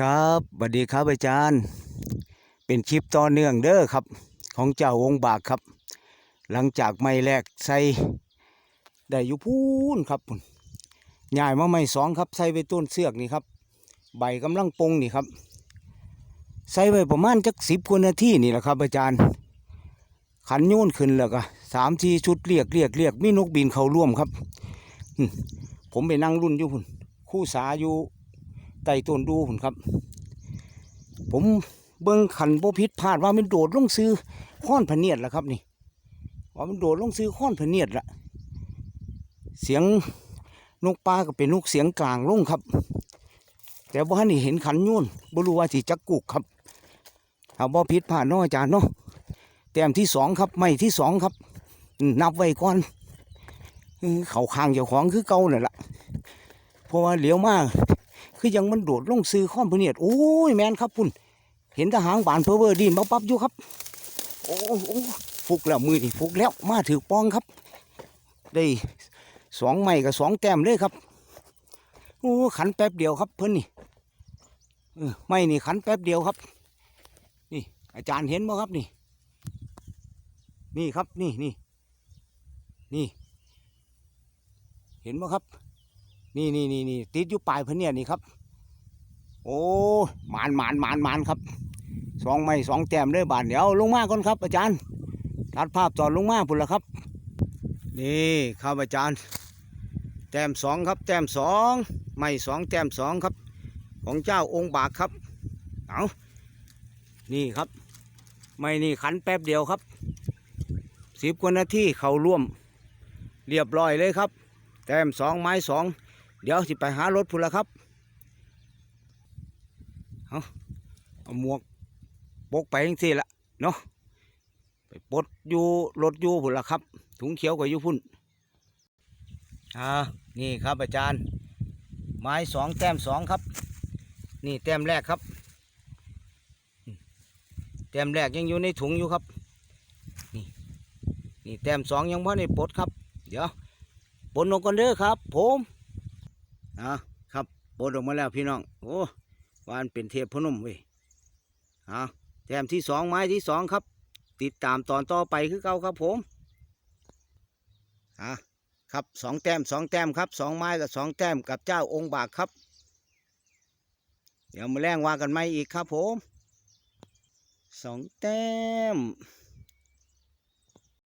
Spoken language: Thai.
ครับสวัสดีครับอาจารย์ เป็นคลิปต่อเนื่องเด้อครับ ของเจ้าองค์บากครับ หลังจากไม่แรกใส่ได้อยู่พูนครับพุ่นใหญ่มาไม่สองครับใส่ไปต้นเสือกนี่ครับ ใบกำลังปงนี่ครับ ใส่ไปประมาณจักสิบกว่านาทีนี่แหละครับ อาจารย์ ขันโยนขึ้นแล้วก็สามทีชุดเรียกเรียกเรียกมีนกบินเขาร่วมครับ ผมไปนั่งรุ่นอยู่พุ่นคู่สาอยู่ ไต่ต้นดูผมครับ ผมเบิ้งขันโบพิษพลาดว่ามันโดดลงซื้อข้อนพะเนียดแล้วครับนี่ว่ามันโดดลงซื้อข้อนพะเนียดละเสียงนกปลาก็เป็นนกเสียงกลางลงครับ แต่ว่านี่เห็นขันโยนบ่รู้ว่าสิจักกุกครับเอาบ่พิษพลาดนาะอาจารย์เนาะแต้มที่สองครับไม่ที่สองครับ นับไว้ก่อนเขาคางเจ้าของคือเก่านั่นละเพราะว่าเหลียวมาก คือยังมันโดดลงซื้อข้อมพเนียดโอ้ยแมนครับพุ่นเห็นทหางบานเพอเวอร์ดีนปั๊บปั๊บอยู่ครับ โอ้โอ้ฟุกแล้วมือนี่ฟุกแล้วมาถือปองครับ ได้สองไม้กับสองแต้มเลยครับโอ้ขันแป๊บเดียวครับเพิ่อนนี่ไม่นี่ขันแป๊บเดียวครับ นี่ อาจารย์เห็นบ่ครับนี่ นี่ครับนี่นี่นี่ เห็นบ่ครับ นี่นี่นี่นี่ติดอยู่ปลายพะเนียนี่ครับ โอ้หมานหมานหมานหมานครับสองไม้สองแต้มเลยบาทเดี๋ยวลงมาก่อนครับ อาจารย์ตัดภาพต่อลงมาพุ่นละครับ นี่ครับอาจารย์ แต้มสองครับ แต้มสองไม้สองแต้มสองครับ ของเจ้าองค์บากครับเอานี่ครับ ไม่นี่ขันแป๊บเดียวครับสิบกว่านาทีเขาร่วม เรียบร้อยเลยครับ แต้มสองไม้สอง เดี๋ยวสิไปหารถพุ่นละครับเอาเอาหมวกปกไปทั้งสี่ละเนาะไปปลดอยู่รถอยู่พุ่นละครับ ถุงเขียวกับอยู่พุ่นอ่านี่ครับอาจารย์ ไม้สองแต้มสองครับ นี่แต้มแรกครับแต้มแรกยังอยู่ในถุงอยู่ครับ นี่นี่แต้มสองยังพ่ในปลดครับ เดี๋ยวปนออกกันเด้อครับ ผม อาครับปนออกมาแล้วพี่น้อง โอ้วานเป็นเทพพนมเว้ยอาแต้มที่สองไม้ที่สองครับ ติดตามตอนต่อไปคือเก่าครับผมอ่าครับสองแต้มสองแต้มครับสองไม้กับสองแต้มกับเจ้าองค์บากครับ เดี๋ยวมาแรงว่ากันไหมอีกครับผมสองแต้ม